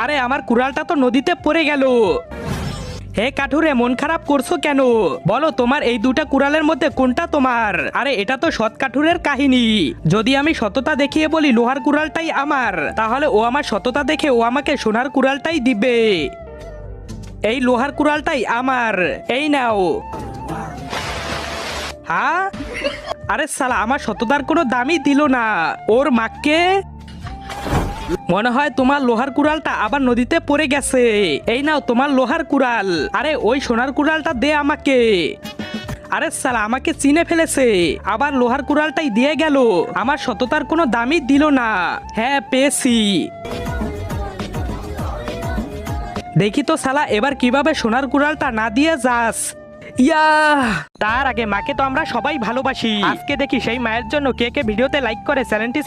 আরে, আমার কুড়ালটা তো নদীতে পড়ে গেল। হে কাঠুরে, মন খারাপ করছ কেন? বলো, তোমার এই দুটা কুড়ালের মধ্যে কোনটা তোমার? আরে, এটা তো সৎ কাঠুরের কাহিনী। যদি আমি সততা দেখিয়ে বলি লোহার কুড়ালটাই আমার, তাহলে ও আমার সততা দেখে ও আমাকে সোনার কুড়ালটাই দিবে। এই লোহার কুড়ালটাই আমার। এই নাও। হ্যাঁ আরে সালা আমার সততার কোনো দামই দিল না। ওর মাকে মনে হয় তোমার লোহার কুড়ালটা আবার নদীতে পড়ে গেছে। এই নাও তোমার লোহার কুড়াল। আরে, ওই সোনার কুড়ালটা দে আমাকে। আরে সালা আমাকে চিনে ফেলেছে। আবার লোহার কুড়ালটাই দিয়ে গেল। আমার সততার কোনো দামই দিল না। হ্যাঁ পেয়েছি। দেখি তো সালা এবার কীভাবে সোনার কুড়ালটা না দিয়ে যাস। ইয়া, তার আগে মাকে তো আমরা সবাই ভালোবাসি। আজকে দেখি সেই মায়ের জন্য কে কে ভিডিওতে লাইক করে, চ্যানেলটি